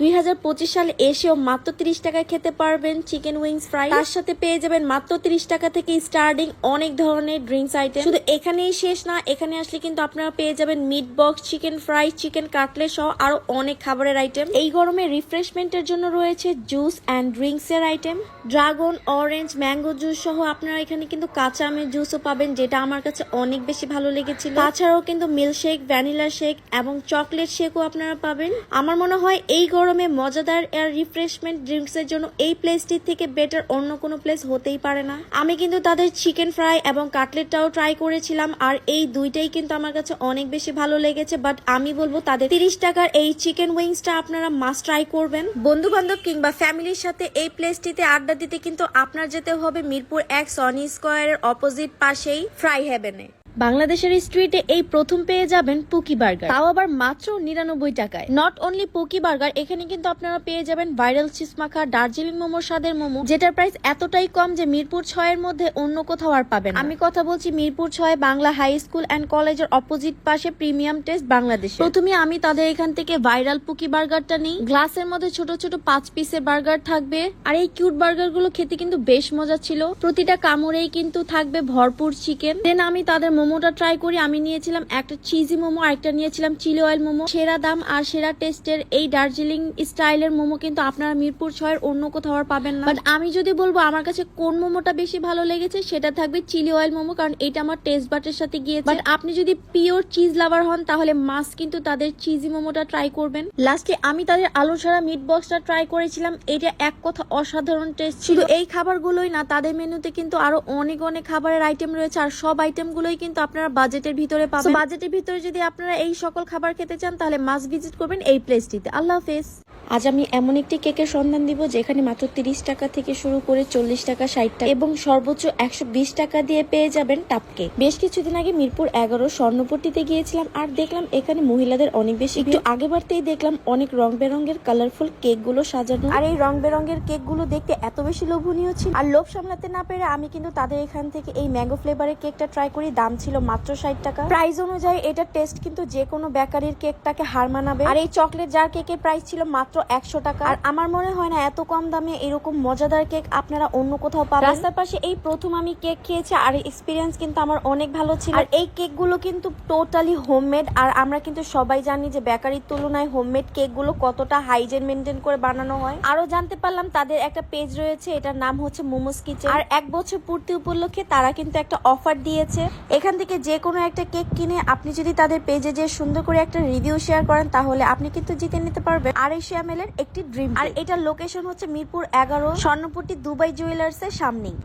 দুই হাজার পঁচিশ সালে এসেও মাত্র তিরিশ টাকায় খেতে পারবেন চিকেন উইংস ফ্রাই তার সাথে পেয়ে যাবেন মাত্র তিরিশ টাকা থেকে স্টার্টিং অনেক ধরনের ড্রিঙ্কস আইটেম শুধু এখানেই শেষ না, এখানে আসলে কিন্তু আপনারা পেয়ে যাবেন meat box chicken fry chicken cutlet সহ আরও অনেক খাবারের আইটেম এই গরমে রিফ্রেশমেন্টের জন্য রয়েছে জুস অ্যান্ড ড্রিঙ্কস এর item dragon orange mango juice সহ আপনারা এখানে কিন্তু কাঁচা আমের জুসও পাবেন, যেটা আমার কাছে অনেক বেশি ভালো লেগেছিল। তাছাড়াও কিন্তু মিল্ক শেক ভ্যানিলা শেক এবং চকলেট শেকও আপনারা পাবেন। আমার মনে হয় এই গরমে মজাদার এয়ার রিফ্রেশমেন্ট ড্রিঙ্কস এর জন্য এই প্লেসটির থেকে বেটার অন্য কোনো প্লেস হতেই পারে না। আমি কিন্তু তাদের চিকেন ফ্রাই এবং কাটলেটটাও ট্রাই করেছিলাম, আর এই দুইটাই কিন্তু আমার কাছে অনেক বেশি ভালো লেগেছে বাট আমি বলব তাদের তিরিশ টাকার এই চিকেন উইংসটা আপনারা মাস্ট ট্রাই করবেন। বন্ধু বান্ধব কিংবা ফ্যামিলির সাথে এই প্লেসটিতে আড্ডা দিতে কিন্তু আপনার যেতে হবে মিরপুর এক সনি স্কোয়ারের অপোজিট পাশেই ফ্রাই হেভেনে বাংলাদেশের স্ট্রিটে এই প্রথম পেয়ে যাবেন পুকি বার্গার তাও আবার মাত্র নিরানব্বই টাকায়। নট অনলি পুকি বার্গার এখানে কিন্তু আপনারা পেয়ে যাবেন ভাইরাল চিজ মাখা দার্জিলিং মোমো স্বাদের মোমো যেটার প্রাইস এতটাই কম যে মিরপুর ছয়ের মধ্যে অন্য কোথাও আর পাবেন আমি কথা বলছি মিরপুর ছয়, বাংলা হাই স্কুল অ্যান্ড কলেজের অপোজিট পাশে প্রিমিয়াম টেস্ট বাংলাদেশ প্রথমে আমি তাদের এখান থেকে ভাইরাল পুকি বার্গারটা নিই। গ্লাসের মধ্যে ছোট ছোট পাঁচ পিসের বার্গার থাকবে। আর এই কিউট বার্গারগুলো খেতে কিন্তু বেশ মজা ছিল। প্রতিটা কামড়েই কিন্তু থাকবে ভরপুর চিকেন দেন আমি তাদের মোমোটা ট্রাই করি আমি নিয়েছিলাম একটা চিজি মোমো আর একটা নিয়েছিলাম চিলি অয়েল মোমো। সেরা দাম আর সেরা টেস্টের এই দার্জিলিং স্টাইলের মোমো কিন্তু আপনারা মিরপুর ছয়ের অন্য কোথাও আর পাবেন না। বাট আমি যদি বলব আমার কাছে কোন মোমোটা বেশি ভালো লেগেছে সেটা থাকবে চিলি অয়েল মোমো কারণ এটা আমার টেস্ট বাটের সাথে গিয়েছে। বাট আপনি যদি পিওর চিজ লাভার হন তাহলে মাস কিন্তু তাদের চিজি মোমোটা ট্রাই করবেন। লাস্টে আমি তাদের আলু ছাড়া মিট বক্সটা ট্রাই করেছিলাম এটা এক কথা অসাধারণ টেস্ট ছিল। এই খাবারগুলোই না তাদের মেনুতে কিন্তু আরও অনেক অনেক খাবারের আইটেম রয়েছে আর সব আইটেমগুলোই কিন্তু আপনারা বাজেটের ভিতরে পাবেন। বাজেটের ভিতরে যদি আপনারা এই সকল খাবার খেতে চান তাহলে মাস ভিজিট করবেন এই প্লেসটিতে আল্লাহ হাফেজ। আজ আমি এমন একটি কেকের সন্ধান দিব যেখানে মাত্র তিরিশ টাকা থেকে শুরু করে চল্লিশ টাকা, ষাট টাকা এবং সর্বোচ্চ একশো বিশ টাকা দিয়ে পেয়ে যাবেন টাপ কেক। বেশ কিছুদিন আগে মিরপুর এগারো স্বর্ণপট্টিতে গিয়েছিলাম আর দেখলাম এখানে মহিলাদের অনেক বেশি একটু আগে বাড়তেই দেখলাম অনেক রং বেরঙের কালারফুল কেকগুলো সাজানো। আর এই রং বেরঙের কেকগুলো দেখতে এত বেশি লোভনীয় ছিল। আর লোভ সামলাতে না পেরে আমি কিন্তু তাদের এখান থেকে এই ম্যাঙ্গো ফ্লেভারের কেকটা ট্রাই করি। দাম ছিল মাত্র ষাট টাকা। প্রাইস অনুযায়ী এটার টেস্ট কিন্তু যে কোনো বেকারির কেকটাকে হার মানাবে। আর এই চকলেট যার কেকের প্রাইস ছিল মাত্র একশো টাকা। আর আমার মনে হয় না এত কম দামে এরকম মজাদার কেক আপনারা অন্য কোথাও পাবেন। রাস্তার পাশে এই প্রথম আমি কেক খেয়েছি আর এক্সপিরিয়েন্স কিন্তু আমার অনেক ভালো ছিল। আর এই কেকগুলো কিন্তু টোটালি হোমমেড আর আমরা কিন্তু সবাই জানি যে বেকারির তুলনায় হোমমেড কেকগুলো কতটা হাইজেন মেনটেন করে বানানো হয়। আরও জানতে পারলাম তাদের একটা পেজ রয়েছে এটার নাম হচ্ছে মোমোস কিচেন আর এক বছর পূর্তি উপলক্ষে তারা কিন্তু একটা অফার দিয়েছে। এখান থেকে যে কোনো একটা কেক কিনে আপনি যদি তাদের পেজে যে সুন্দর করে একটা রিভিউ শেয়ার করেন তাহলে আপনি কিন্তু জিতে নিতে পারবেন। আড়াইশো এম এর একটি ড্রিম আর এটার লোকেশন হচ্ছে মিরপুর এগারো স্বর্ণপট্টি দুবাই জুয়েলার্স এর সামনেই।